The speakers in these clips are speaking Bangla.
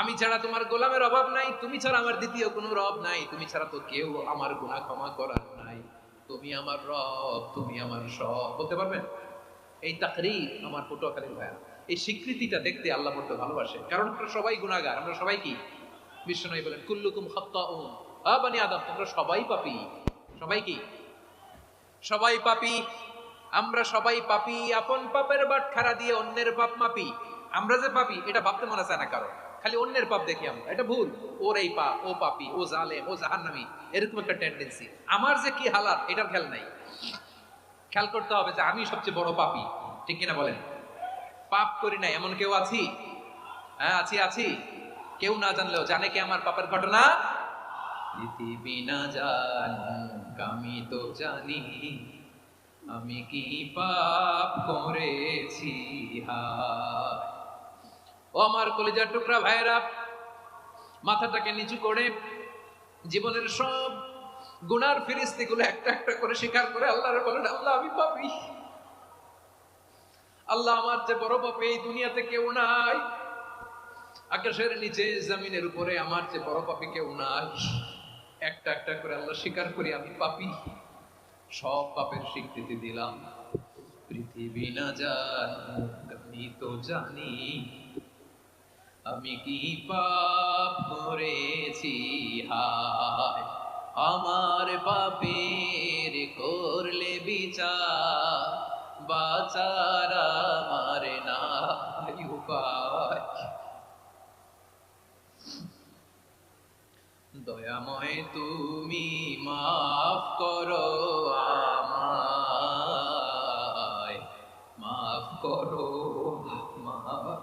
আমি ছাড়া তোমার গোলামের অভাব নাই, তুমি ছাড়া আমার দ্বিতীয় কোনো রব নাই, তুমি ছাড়া তো কেউ আমার গুনাহ ক্ষমা করার নাই। তুমি আমার রব, তুমি আমার সব, বলতে পারবেন? এই তাকরির আমার পটুয়াখালীর ভাইয়া এই স্বীকৃতিটা দেখতে আল্লাহ বলতে ভালোবাসে, কারণ আমরা সবাই গুণাগার আমরা সবাই কি? বিষ্ণু বলেন, কুল্লুকুম খাত্তাউন আবানি আদম, তোমরা সবাই পাপি। সবাই কি? সবাই পাপি। আমরা সবাই পাপি, আপন পাপের বাট খাড়া দিয়ে অন্যের পাপ মাপি। আমরা যে পাপি, এটা ভাবতে মনে চায় না কারও। খালি অন্যের পাপ দেখি আমরা। এটা ভুল। ওর এই পা, ও পাপি, ও জালে ও জাহান্নামি, এরকম একটা টেন্ডেন্সি আমার যে কি হালাত, এটার খেয়াল নাই। খেয়াল করতে হবে যে আমি সবচেয়ে বড় পাপি। ঠিক কিনা বলেন? পাপ করি নাই, এমন কেউ আছি? হ্যাঁ আছি আছি। কেউ না জানলেও জানে কি আমার পাপের ঘটনা? আমি তো জানি। আমি কি পাপ করেছি? হায়। ও আমার কলিজার টুকরা ভাইরা মাথাটাকে নিচু করে জীবনের সব গুনার ফিরিস্তি গুলো একটা একটা করে স্বীকার করে আল্লাহর বলেন, আল্লাহ, আমি পাপি। আল্লাহ আমার যে বড় পাপি, এই দুনিয়াতে কেউ নাই। আকাশের নিচে, জমিনের উপরে আমার যে বড় পাপি কেউ নাই। একটা একটা করে আল্লাহ স্বীকার করি, আমি পাপি। সব পাপের স্বীকৃতি দিলাম। পৃথিবী না আমি তো জানি আমি কি পাপ করেছি? হায়, আমার পাপের করলে বিচার, বাচার আমার নাই উপায়। দয়াময় তুমি মাফ করো আমায় মাফ করো মাফ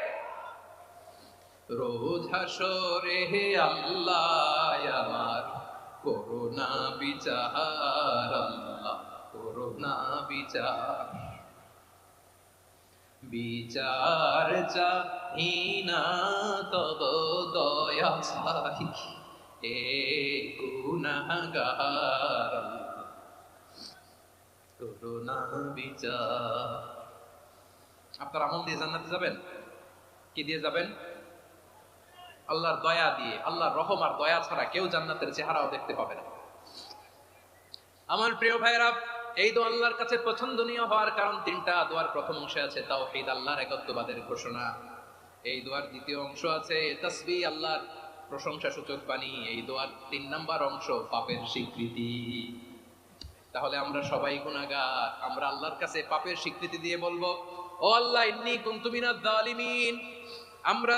রোজ হাসরে হে আল্লাহ, আমার করোনা বিচার, আল্লাহ করোনা বিচার। বিচার চাহি না, তব দয়া চাহি এ গুনাহগার করোনা বিচার। আপনার আমল দিয়ে জান্নাতে যাবেন? কি দিয়ে যাবেন? আল্লাহর দয়া দিয়ে, আল্লাহর রহম আর দয়া ছাড়া কেউ জান্নাতের চেহারাও দেখতে পাবে না। আমার প্রিয় ভাইরা এই দোয়া আল্লাহর কাছে পছন্দনীয় হওয়ার কারণ তিনটা। দোয়ার প্রথম অংশে আছে তাও এই আল্লাহর একত্ববাদের ঘোষণা। এই দোয়ার দ্বিতীয় অংশ আছে তসবি, আল্লাহর প্রশংসা সূচক বাণী। এই দোয়ার তিন নাম্বার অংশ, পাপের স্বীকৃতি। তাহলে আমরা সবাই গুণাগার আমরা আল্লাহর কাছে পাপের স্বীকৃতি দিয়ে বলব, ও আল্লাহ, ইন্নি কুনতু মিনাদ জালিমিন আমরা